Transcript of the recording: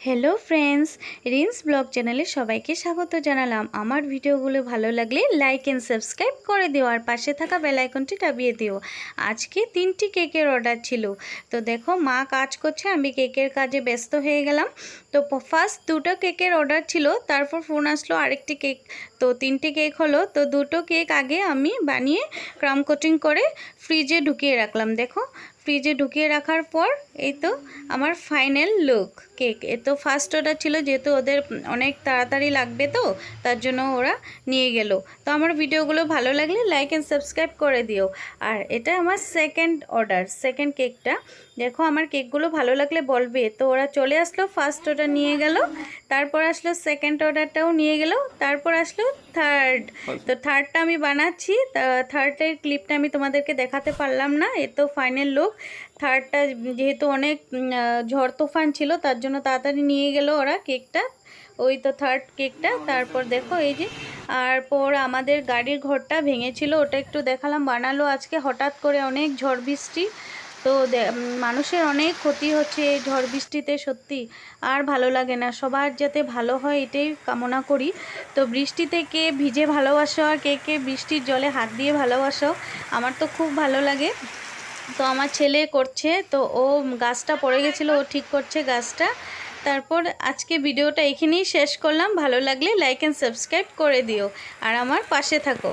Hello friends rinse blog চ্যানেলে সবাইকে স্বাগত জানালাম। আমার ভিডিওগুলো ভালো লাগলে লাইক অ্যান্ড সাবস্ক্রাইব করে দিও আর পাশে থাকা বেল আইকনটি দাবিয়ে দিও। আজকে তিনটি কেকের অর্ডার ছিল। তো দেখো, মা কাজ করছে, আমি কেকের কাজে ব্যস্ত হয়ে গেলাম। তো ফার্স্ট দুটো কেকের অর্ডার ছিল, তারপর ফোন আসলো আরেকটি কেক তো তিনটি কেক হলো, তো দুটো কেক আগে আমি বানিয়ে ক্রাম কোটিং করে ফ্রিজে ঢুকিয়ে রাখলাম। দেখো ফ্রিজে ঢুকিয়ে রাখার পর এই তো আমার ফাইনাল লুক কেক। এ তো ফার্স্ট অর্ডার ছিল, যেহেতু ওদের অনেক তাড়াতাড়ি লাগবে তো, তার জন্য ওরা নিয়ে গেল। তো আমার ভিডিওগুলো ভালো লাগলে লাইক অ্যান্ড সাবস্ক্রাইব করে দিও। আর এটা আমার সেকেন্ড অর্ডার সেকেন্ড কেকটা দেখো আমার কেকগুলো ভালো লাগলে বলবে। তো ওরা চলে আসলো ফার্স্ট অর্ডার নিয়ে গেল, তারপর আসলো সেকেন্ড অর্ডারটাও নিয়ে গেল, তারপর আসলো থার্ড তো থার্ডটা আমি বানাচ্ছি থার্ডের ক্লিপটা আমি তোমাদেরকে দেখাতে পারলাম না, এ তো ফাইনাল লুক থার্ডটা যেহেতু অনেক ঝড় তুফান ছিল, তার জন্য তাড়াতাড়ি নিয়ে গেল ওরা কেকটা। ওই তো থার্ড কেকটা, তারপর দেখো এই যে, আর পর আমাদের গাড়ির ঘরটা ভেঙেছিল, ওটা একটু দেখালাম। বানালো আজকে, হঠাৎ করে অনেক ঝড় বৃষ্টি। তো মানুষের অনেক ক্ষতি হচ্ছে এই ঝড় বৃষ্টিতে, সত্যি। আর ভালো লাগে না, সবার যাতে ভালো হয় এটাই কামনা করি। তো বৃষ্টিতে কে ভিজে ভালোবাসো আর কে কে বৃষ্টির জলে হাত দিয়ে ভালোবাসো, আমার তো খুব ভালো লাগে। তো আমার ছেলে করছে, তো ও গাছটা পড়ে গেছিল, ও ঠিক করছে গাছটা। তারপর আজকে ভিডিওটা এখানেই শেষ করলাম। ভালো লাগলে লাইক অ্যান্ড সাবস্ক্রাইব করে দিও। আর আমার পাশে থাকো।